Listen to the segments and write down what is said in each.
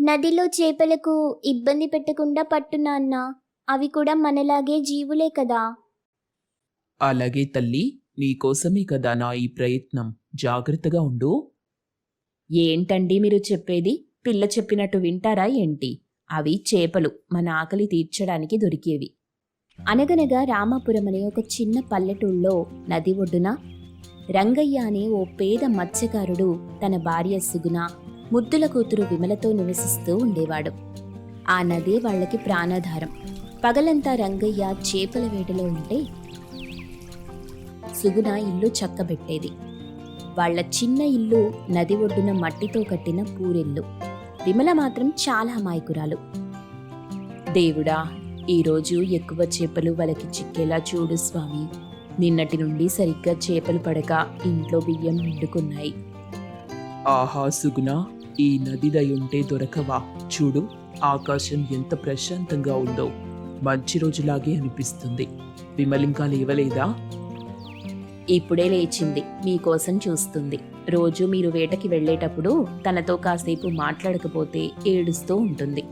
నదిలో చేపలకు ఇబ్బంది పెట్టకుండా పట్టు నాన్న అవి కూడా మనలాగే జీవులే కదా? అలాగే తల్లి నీకోసమే కదా నా ఈ ప్రయత్నం. జాగ్రత్తగా ఉండు. ఏంటండి మీరు చెప్పేది? పిల్ల చెప్పినట్టు వింటారా ఏంటి? అవి చేపలు మన ఆకలి తీర్చడానికి దొరికేవి. అనగనగా రామాపురం అనే ఒక చిన్న పల్లెటూళ్ళలో నది ఒడ్డున రంగయ్య అనే ఓ పేద మత్స్యకారుడు తన భార్య సుగుణ ముద్దుల కూతురు విమలతో నివసిస్తూ ఉండేవాడు. ఆ నదే వాళ్ళకి ప్రాణాధారం. పగలంతా రంగయ్య చేపల వేటలో ఉంటే సుగుణ ఇల్లు చక్కబెట్టేది. వాళ్ళ చిన్న ఇల్లు నది ఒడ్డున మట్టితో కట్టిన పూరిల్లు. విమల మాత్రం చాలా అమాయకురాలు. దేవుడా ఈరోజు ఎక్కువ చేపలు వాళ్ళకి చిక్కేలా చూడు స్వామి. నిన్నటి నుండి సరిగ్గా చేపలు పడక ఇంట్లో బియ్యం నిండుకున్నాయి. ఆహా సుగుణ ఈ నదిదై ఉంటే దొరకవా? చూడు ఆకాశం ఎంత ప్రశాంతంగా ఉందో. మంచి రోజులాగే అనిపిస్తుంది. విమలింకా లేవలేదా ఇప్పుడే లేచింది. మీకోసం చూస్తుంది. రోజు మీరు వేటకి వెళ్ళేటప్పుడు తనతో కాసేపు మాట్లాడకపోతే ఏడుస్తూ ఉంటుంది.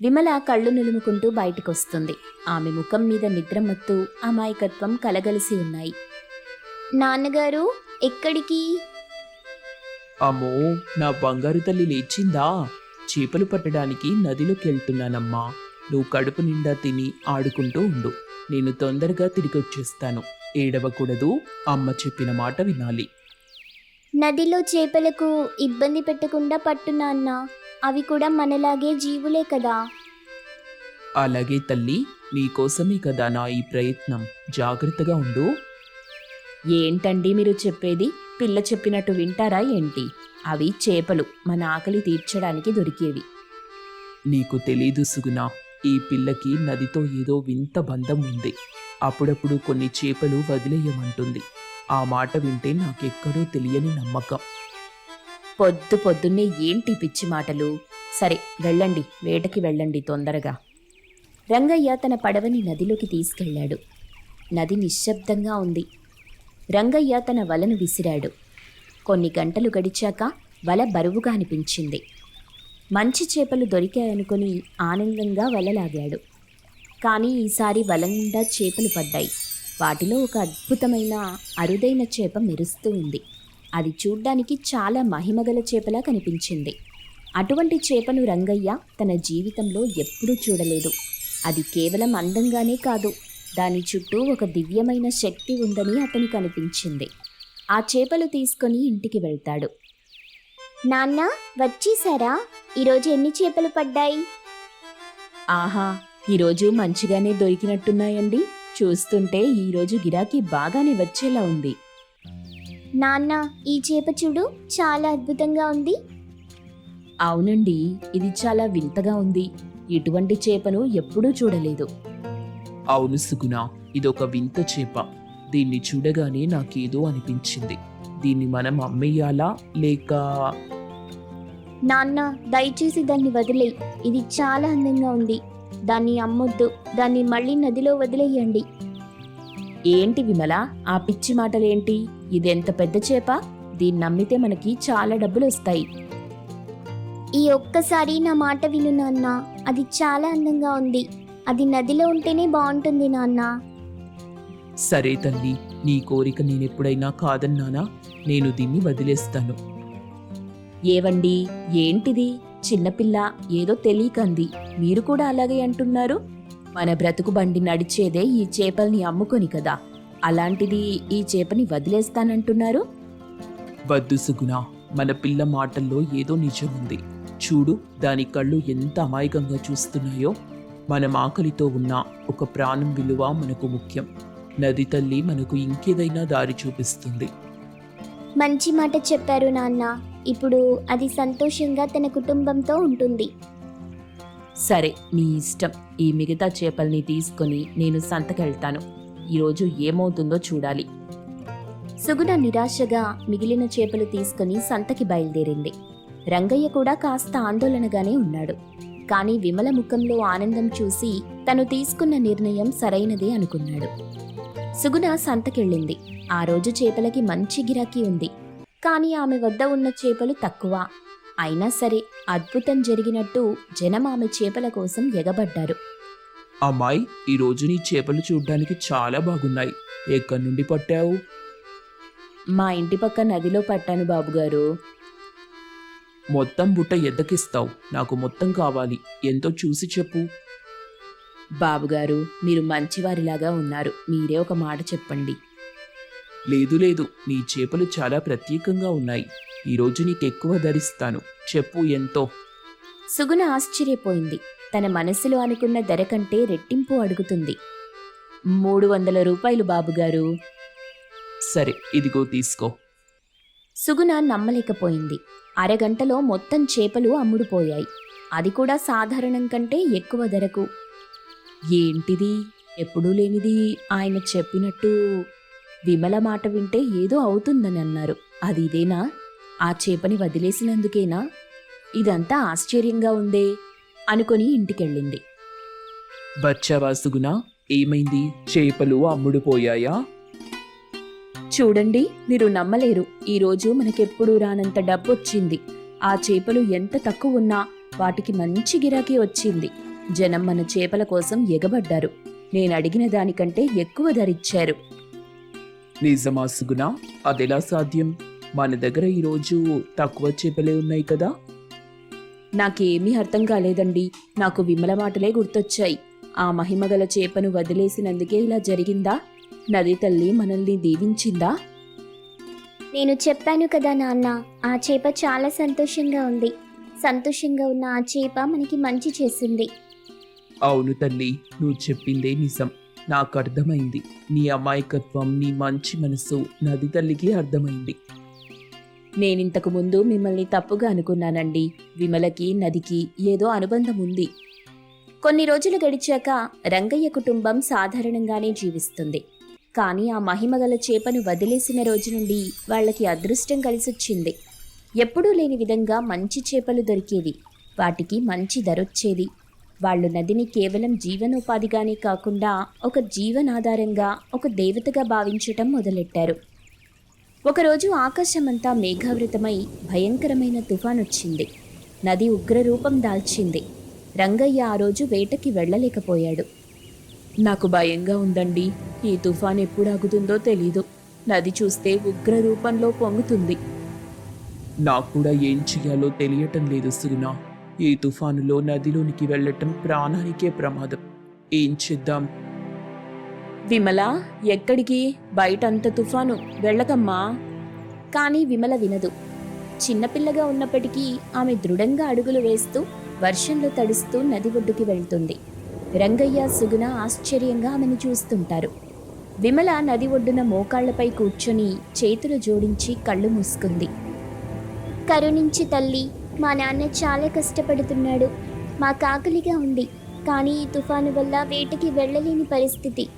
విమల కళ్ళు నిలుముకుంటూ బయటకొస్తుంది. ఆమె ముఖం మీద నిద్రమత్తు అమాయకత్వం కలగలిసి ఉన్నాయి. నాన్నగారు ఎక్కడికి? అమ్మో నా బంగారు తల్లి లేచిందా? చేపలు పట్టడానికి నదిలోకి వెళ్తున్నానమ్మా. నువ్వు కడుపు నిండా తిని ఆడుకుంటూ ఉండు. నేను తొందరగా తిరిగి వచ్చేస్తాను ఏడవకూడదు. అమ్మ చెప్పిన మాట వినాలి. నదిలో చేపలకు ఇబ్బంది పెట్టకుండా పట్టు నాన్న. అవి కూడా మనలాగే జీవులే కదా. అలాగే తల్లి నీకోసమే కదా నా ఈ ప్రయత్నం. జాగ్రత్తగా ఉండు. ఏంటండి మీరు చెప్పేది? పిల్ల చెప్పినట్టు వింటారా ఏంటి? అవి చేపలు మన ఆకలి తీర్చడానికి దొరికేవి. నీకు తెలీదు సుగుణ ఈ పిల్లకి నదితో ఏదో వింత బంధం ఉంది. అప్పుడప్పుడు కొన్ని చేపలు వదిలేయమంటుంది. ఆ మాట వింటే నాకెక్కడో తెలియని నమ్మకం. పొద్దు పొద్దున్నే ఏంటి పిచ్చి మాటలు? సరే వెళ్ళండి వేటకి వెళ్ళండి తొందరగా. రంగయ్య తన పడవని నదిలోకి తీసుకెళ్ళాడు. నది నిశ్శబ్దంగా ఉంది. రంగయ్య తన వలను విసిరాడు. కొన్ని గంటలు గడిచాక వల బరువుగా అనిపించింది. మంచి చేపలు దొరికాయనుకొని ఆనందంగా వలలాగాడు. కానీ ఈసారి వల నిండా చేపలు పడ్డాయి. వాటిలో ఒక అద్భుతమైన అరుదైన చేప మెరుస్తూ ఉంది. అది చూడ్డానికి చాలా మహిమగల చేపలా కనిపించింది. అటువంటి చేపను రంగయ్య తన జీవితంలో ఎప్పుడూ చూడలేదు. అది కేవలం అందంగానే కాదు దాని చుట్టూ ఒక దివ్యమైన శక్తి ఉందని అతనికి అనిపించింది. ఆ చేపలు తీసుకొని ఇంటికి వెళ్తాడు. నాన్న వచ్చేసారా? ఈరోజు ఎన్ని చేపలు పడ్డాయి? ఆహా ఈరోజు మంచిగానే దొరికినట్టున్నాయండి. చూస్తుంటే ఈరోజు గిరాకీ బాగానే వచ్చేలా ఉంది. నాన్న ఈ చేప చూడు చాలా అద్భుతంగా ఉంది. అవునండి ఇది చాలా వింతగా ఉంది. ఇటువంటి చేపను ఎప్పుడూ చూడలేదు. అవును సుగుణ ఇదొక వింత చేప. దీన్ని చూడగానే నాకేదో అనిపించింది. దీన్ని మనం అమ్మేయాలా? లేక నాన్న దయచేసి దాన్ని వదిలేయి. ఇది చాలా అందంగా ఉంది. దాన్ని అమ్మొద్దు. దాన్ని మళ్ళీ నదిలో వదిలేయండి. ఏంటి విమల? ఆ పిచ్చి మాటలేంటి? ఇదెంత పెద్ద చేప? దీన్ని నమ్మితే మనకి చాలా డబ్బులు వస్తాయి ఈ ఒక్కసారి నా మాట విను నాన్న. అది చాలా అందంగా ఉంది. అది నదిలో ఉంటేనే బాగుంటుంది నాన్న. సరే తల్లి నీ కోరిక నేనెప్పుడైనా కాదన్నానా నేను దీన్ని వదిలేస్తాను. ఏవండి ఏంటిది? చిన్నపిల్ల ఏదో తెలియకంది. మీరు కూడా అలాగే అంటున్నారు? మన బ్రతుకు బండి నడిచేదే ఈ చేపల్ని అమ్ముకొని కదా. అలాంటిది ఈ చేపని వదిలేస్తానంటున్నారు? వద్దు సుగుణ మన పిల్ల మాటల్లో ఏదో నిజం ఉంది చూడు దాని కళ్ళు ఎంత అమాయకంగా చూస్తున్నాయో. మనం ఆకలితో ఉన్న ఒక ప్రాణం విలువ మనకు ముఖ్యం. నది తల్లి మనకు ఇంకేదైనా దారి చూపిస్తుంది. మంచి మాట చెప్పారు నాన్న. ఇప్పుడు అది సంతోషంగా తన కుటుంబంతో ఉంటుంది. సరే నీ ఇష్టం. ఈ మిగతా చేపల్ని తీసుకొని నేను సంతకెళ్తాను. ఈరోజు ఏమవుతుందో చూడాలి. సుగుణ నిరాశగా మిగిలిన చేపలు తీసుకుని సంతకి బయలుదేరింది. రంగయ్య కూడా కాస్త ఆందోళనగానే ఉన్నాడు. కానీ విమల ముఖంలో ఆనందం చూసి తను తీసుకున్న నిర్ణయం సరైనదే అనుకున్నాడు. సుగుణ సంతకెళ్ళింది. ఆ రోజు చేపలకి మంచి గిరాకీ ఉంది. కానీ ఆమె వద్ద ఉన్న చేపలు తక్కువ. అయినా సరే అద్భుతం జరిగినట్టు జనం ఆమె చేపల కోసం ఎగబడ్డారు. అమ్మాయి ఈ రోజు నీ చేపలు చూడ్డానికి చాలా బాగున్నాయి. ఎక్కడి నుండి పట్టావు? మా ఇంటి పక్క నదిలో పట్టాను బాబుగారు. మొత్తం బుట్ట ఎద్దకిస్తావు. నాకు మొత్తం కావాలి. ఎంతో చూసి చెప్పు. బాబుగారు మీరు మంచివారిలాగా ఉన్నారు. మీరే ఒక మాట చెప్పండి. లేదు లేదు. నీ చేపలు చాలా ప్రత్యేకంగా ఉన్నాయి. ఈరోజు నీకెక్కువ ధరిస్తాను. చెప్పు ఎంతో. సుగుణ ఆశ్చర్యపోయింది. తన మనసులో అనుకున్న ధర కంటే రెట్టింపు అడుగుతుంది. మూడు వందల రూపాయలు బాబుగారు. సరే ఇదిగో తీసుకో. సుగుణ నమ్మలేకపోయింది. అరగంటలో మొత్తం చేపలు అమ్ముడుపోయాయి. అది కూడా సాధారణం కంటే ఎక్కువ ధరకు. ఏంటిది? ఎప్పుడూ లేనిది ఆయన చెప్పినట్టు విమల మాట వింటే ఏదో అవుతుందని అన్నారు. అది ఇదేనా? ఆ చేపని వదిలేసినందుకేనా? ఇదంతా ఆశ్చర్యంగా ఉందే అనుకొని ఇంటికెళ్ళింది. వచ్చావా సుగుణ ఏమైంది? చేపలు అమ్ముడుపోయాయా? చూడండి మీరు నమ్మలేరు. ఈరోజు మనకెప్పుడు రానంత డబ్బు వచ్చింది ఆ చేపలు ఎంత తక్కువ ఉన్నా వాటికి మంచి గిరాకీ వచ్చింది. జనం మన చేపల కోసం ఎగబడ్డారు. నేను అడిగిన దానికంటే ఎక్కువ ధరిచ్చారు. నిజమా సుగుణ? అదెలా సాధ్యం? మన దగ్గర ఈరోజు తక్కువ చేపలే ఉన్నాయి కదా? నాకేమీ అర్థం కాలేదండి. నాకు విమల మాటలే గుర్తొచ్చాయి. ఆ మహిమగల చేపను వదిలేసినందుకే ఇలా జరిగిందా? నది తల్లి మనల్ని దీవించిందా? నేను చెప్పాను కదా నాన్న ఆ చేప చాలా సంతోషంగా ఉంది. సంతోషంగా ఉన్న ఆ చేప మనకి మంచి చేసింది. అవును తల్లి నువ్వు చెప్పిందే నిజం. నాకు అర్థమైంది. నీ అమాయకత్వం నీ మంచి మనసు నది తల్లికి అర్థమైంది. నేనింతకు ముందు మిమ్మల్ని తప్పుగా అనుకున్నానండి. విమలకి నదికి ఏదో అనుబంధం ఉంది. కొన్ని రోజులు గడిచాక రంగయ్య కుటుంబం సాధారణంగానే జీవిస్తుంది. కానీ ఆ మహిమగల చేపను వదిలేసిన రోజు నుండి వాళ్ళకి అదృష్టం కలిసొచ్చింది. ఎప్పుడూ లేని విధంగా మంచి చేపలు దొరికేవి. వాటికి మంచి ధరొచ్చేది. వాళ్ళు నదిని కేవలం జీవనోపాధిగానే కాకుండా ఒక జీవనాధారంగా ఒక దేవతగా భావించటం మొదలెట్టారు. ఒకరోజు ఆకాశమంతా మేఘావృతమై భయంకరమైన తుఫాన్ వచ్చింది నది ఉగ్రరూపం దాల్చింది. రంగయ్య ఆ రోజు వేటకి వెళ్ళలేకపోయాడు. నాకు భయంగా ఉందండి. ఈ తుఫాన్ ఎప్పుడు ఆగుతుందో తెలీదు. నది చూస్తే ఉగ్ర రూపంలో పొంగుతుంది. నాకు కూడా ఏం చెయ్యాలో తెలియటం లేదు సుగుణ. ఈ తుఫానులో నదిలోనికి వెళ్ళటం ప్రాణానికే ప్రమాదం. ఏం చేద్దాం? విమల ఎక్కడికి? బయట అంత తుఫాను. వెళ్ళకమ్మా. కానీ విమల వినదు. చిన్నపిల్లగా ఉన్నప్పటికీ ఆమె దృఢంగా అడుగులు వేస్తూ వర్షంలో తడుస్తూ నది ఒడ్డుకి వెళ్తుంది. రంగయ్య సుగుణ ఆశ్చర్యంగా ఆమెను చూస్తుంటారు. విమల నది ఒడ్డున మోకాళ్ళపై కూర్చొని చేతులు జోడించి కళ్ళు మూసుకుంది. కరుణించి తల్లి మా నాన్న చాలా కష్టపడుతున్నాడు. మా కాకలిగా ఉంది కానీ ఈ తుఫాను వల్ల వేటకి వెళ్ళలేని పరిస్థితి.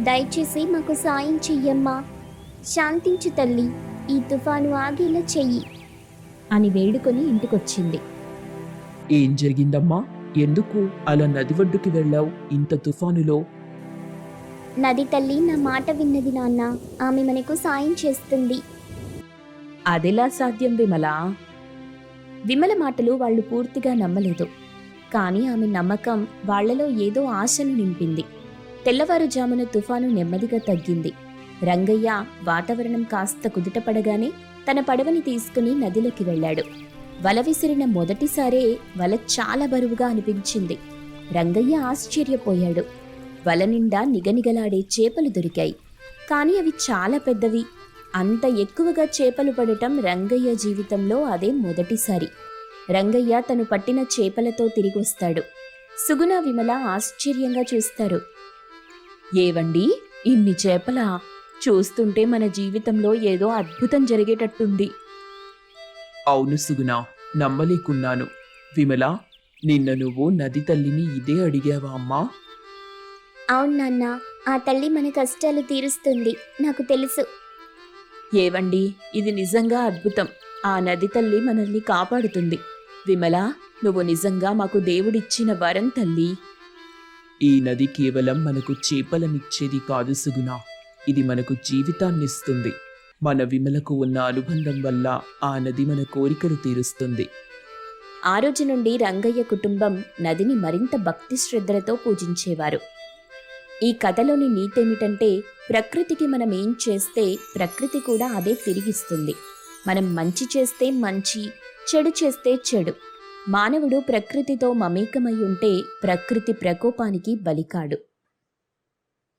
దయచేసి మాకు సాయం చెయ్యమ్మా. శాంతించు తల్లి ఈ తుఫాను ఆగేలా చెయ్యి అని వేడుకొని ఇంటికొచ్చింది. ఏం జరిగిందమ్మా? ఎందుకు అలా నది ఒడ్డుకి వెళ్ళావు? ఇంత తుఫానులో నది తల్లి నా మాట విన్నది నాన్న. ఆమె మనకు సాయం చేస్తుంది. అదెలా సాధ్యం విమల? విమల మాటలు వాళ్ళు పూర్తిగా నమ్మలేదు. కానీ ఆమె నమ్మకం వాళ్ళలో ఏదో ఆశను నింపింది. తెల్లవారుజామున తుఫాను నెమ్మదిగా తగ్గింది. రంగయ్య వాతావరణం కాస్త కుదుటపడగానే తన పడవని తీసుకుని నదిలోకి వెళ్ళాడు. వల విసిరిన మొదటిసారే వల చాలా బరువుగా అనిపించింది. రంగయ్య ఆశ్చర్యపోయాడు. వల నిండా నిగనిగలాడే చేపలు దొరికాయి. కానీ అవి చాలా పెద్దవి. అంత ఎక్కువగా చేపలు పడటం రంగయ్య జీవితంలో అదే మొదటిసారి. రంగయ్య తను పట్టిన చేపలతో తిరిగొస్తాడు సుగుణ విమల ఆశ్చర్యంగా చూస్తారు. ఏవండి? ఇన్ని చేపలా? చూస్తుంటే మన జీవితంలో ఏదో అద్భుతం జరిగేటట్టుంది. అవును సుగుణ నమ్మలేకున్నాను. విమల నిన్న నువ్వు నది తల్లిని ఇదే అడిగావా అమ్మా? అవును నాన్న ఆ తల్లి మన కష్టాలు తీరుస్తుంది నాకు తెలుసు. ఏవండి ఇది నిజంగా అద్భుతం. ఆ నది తల్లి మనల్ని కాపాడుతుంది. విమల నువ్వు నిజంగా మాకు దేవుడిచ్చిన వరం తల్లి. ఈ నది కేవలం మనకు చేపలనిచ్చేది కాదు సుగుణ. ఇది మనకు జీవితాన్నిస్తుంది. మన విమలకు ఉన్న అనుబంధం వల్ల ఆ నది మన కోరికలు తీరుస్తుంది. ఆ రోజు నుండి రంగయ్య కుటుంబం నదిని మరింత భక్తి శ్రద్ధలతో పూజించేవారు. ఈ కథలోని నీతేమిటంటే ప్రకృతికి మనం ఏం చేస్తే ప్రకృతి కూడా అదే తిరిగిస్తుంది. మనం మంచి చేస్తే మంచి చెడు చేస్తే చెడు. మానవుడు ప్రకృతితో మమేకమై ఉంటే ప్రకృతి ప్రకోపానికి బలికాడు.